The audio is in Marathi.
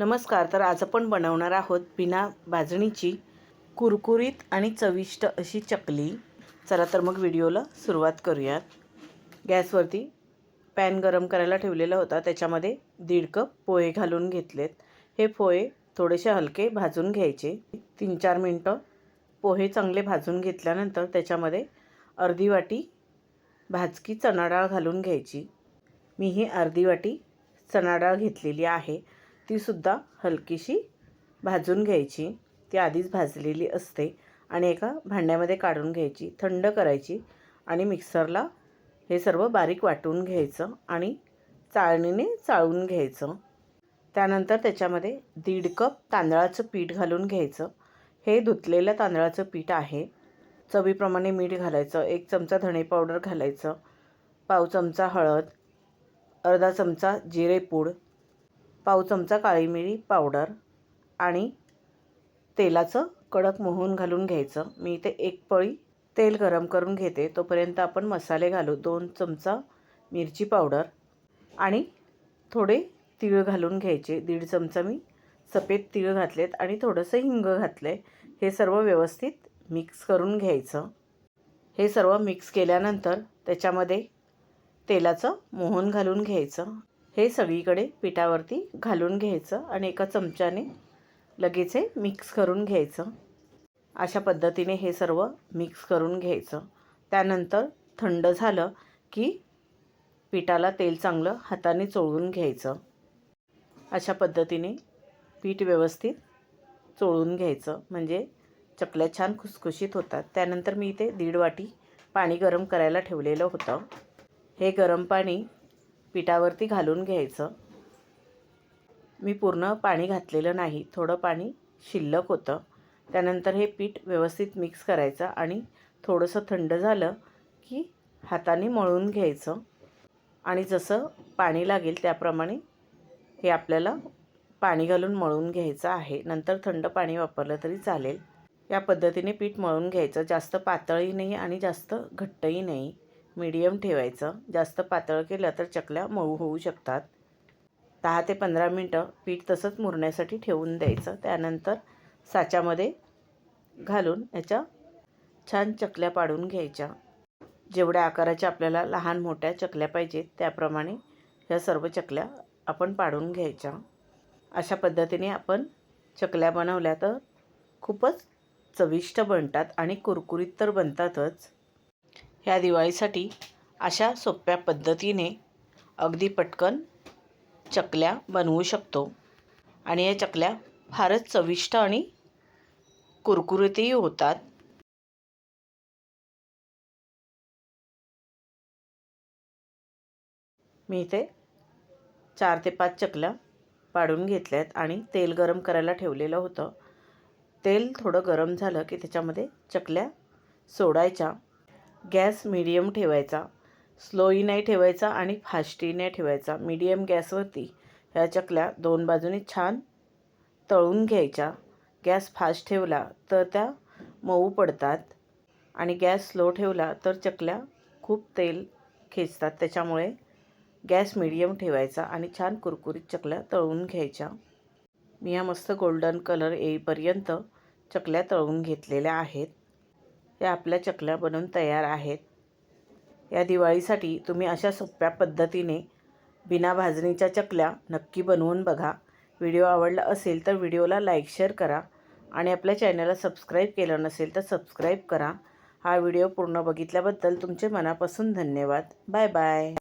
नमस्कार तर आज आपण बनवणार आहोत बिना भाजणीची कुरकुरीत आणि चविष्ट अशी चकली. चला तर मग व्हिडिओला सुरुवात करूयात. गॅसवरती पॅन गरम करायला ठेवलेला होता. त्याच्यामध्ये दीड कप पोहे घालून घेतलेत. हे पोहे थोडेसे हलके भाजून घ्यायचे. तीन चार मिनटं पोहे चांगले भाजून घेतल्यानंतर त्याच्यामध्ये अर्धी वाटी भाजकी चणा डाळ घालून घ्यायची. मी ही अर्धी वाटी चणाडाळ घेतलेली आहे. तीसुद्धा हलकीशी भाजून घ्यायची. ती आधीच भाजलेली असते आणि एका भांड्यामध्ये काढून घ्यायची. थंड करायची आणि मिक्सरला हे सर्व बारीक वाटून घ्यायचं आणि चाळणीने चाळून घ्यायचं. त्यानंतर त्याच्यामध्ये दीड कप तांदळाचं पीठ घालून घ्यायचं. हे धुतलेलं तांदळाचं पीठ आहे. चवीप्रमाणे मीठ घालायचं. एक चमचा धणे पावडर घालायचं. पाव चमचा हळद. अर्धा चमचा जिरेपूड. पाव चमचा काळी मिरी पावडर आणि तेलाचं कडक मोहून घालून घ्यायचं. मी इथे एक पळी तेल गरम करून घेते. तोपर्यंत आपण मसाले घालू. दोन चमचा मिरची पावडर आणि थोडे तीळ घालून घ्यायचे. दीड चमचा मी सफेद तीळ घातलेत आणि थोडंसं हिंग घातलं आहे हे सर्व व्यवस्थित मिक्स करून घ्यायचं. हे सर्व मिक्स केल्यानंतर त्याच्यामध्ये तेलाचं मोहन घालून घ्यायचं. हे सगळीकडे पिठावरती घालून घ्यायचं आणि एका चमच्याने लगेच हे मिक्स करून घ्यायचं. अशा पद्धतीने हे सर्व मिक्स करून घ्यायचं. त्यानंतर थंड झालं की पिठाला तेल चांगलं हाताने चोळून घ्यायचं. अशा पद्धतीने पीठ व्यवस्थित चोळून घ्यायचं. म्हणजे चकल्या छान खुसखुशीत होतात. त्यानंतर मी इथे दीड वाटी पाणी गरम करायला ठेवलेलं होतं. हे गरम पाणी पिठावरती घालून घ्यायचं. मी पूर्ण पाणी घातलेलं नाही थोडं पाणी शिल्लक होतं. त्यानंतर हे पीठ व्यवस्थित मिक्स करायचं आणि थोडंसं थंड झालं की हाताने मळून घ्यायचं. आणि जसं पाणी लागेल त्याप्रमाणे हे आपल्याला पाणी घालून मळून घ्यायचं आहे. नंतर थंड पाणी वापरलं तरी चालेल. या पद्धतीने पीठ मळून घ्यायचं. जास्त पातळही नाही आणि जास्त घट्टही नाही. मीडियम ठेवायचं. जास्त पातळ केलं तर चकल्या मऊ होऊ शकतात. दहा ते पंधरा मिनटं पीठ तसंच मुरण्यासाठी ठेवून द्यायचं. त्यानंतर साच्यामध्ये घालून याच्या छान चकल्या पाडून घ्यायच्या. जेवढ्या आकाराच्या आपल्याला लहान मोठ्या चकल्या पाहिजेत त्याप्रमाणे ह्या सर्व चकल्या आपण पाडून घ्यायच्या. अशा पद्धतीने आपण चकल्या बनवल्या तर खूपच चविष्ट बनतात आणि कुरकुरीत तर बनतातच. ह्या दिवाळीसाठी अशा सोप्या पद्धतीने अगदी पटकन चकल्या बनवू शकतो. आणि या चकल्या फारच चविष्ट आणि कुरकुरीतही होतात. मी इथे चार ते पाच चकल्या पाडून घेतल्यात आणि तेल गरम करायला ठेवलेलं होतं. तेल थोडं गरम झालं की त्याच्यामध्ये चकल्या सोडायच्या. गॅस मिडियम ठेवायचा स्लोही नाही ठेवायचा आणि फास्टही नाही ठेवायचा. मीडियम गॅसवरती ह्या चकल्या दोन बाजूनी छान तळून घ्यायच्या. गॅस फास्ट ठेवला तर त्या मऊ पडतात आणि गॅस स्लो ठेवला तर चकल्या खूप तेल खेचतात. त्याच्यामुळे गॅस मिडियम ठेवायचा आणि छान कुरकुरीत चकल्या तळून घ्यायच्या. मी या मस्त गोल्डन कलर येईपर्यंत चकल्या तळून घेतलेल्या आहेत. या आपल्या चकल्या बनवून तयार आहेत. या दिवाळीसाठी तुम्ही अशा सोप्या पद्धतीने बिना भाजणीच्या चकल्या नक्की बनवून बघा. व्हिडिओ आवडला असेल तर व्हिडिओला लाईक शेअर करा आणि आपल्या चॅनलला सबस्क्राईब केलं नसेल तर सबस्क्राईब करा. हा व्हिडिओ पूर्ण बघितल्याबद्दल तुमचे मनापासून धन्यवाद. Bye bye.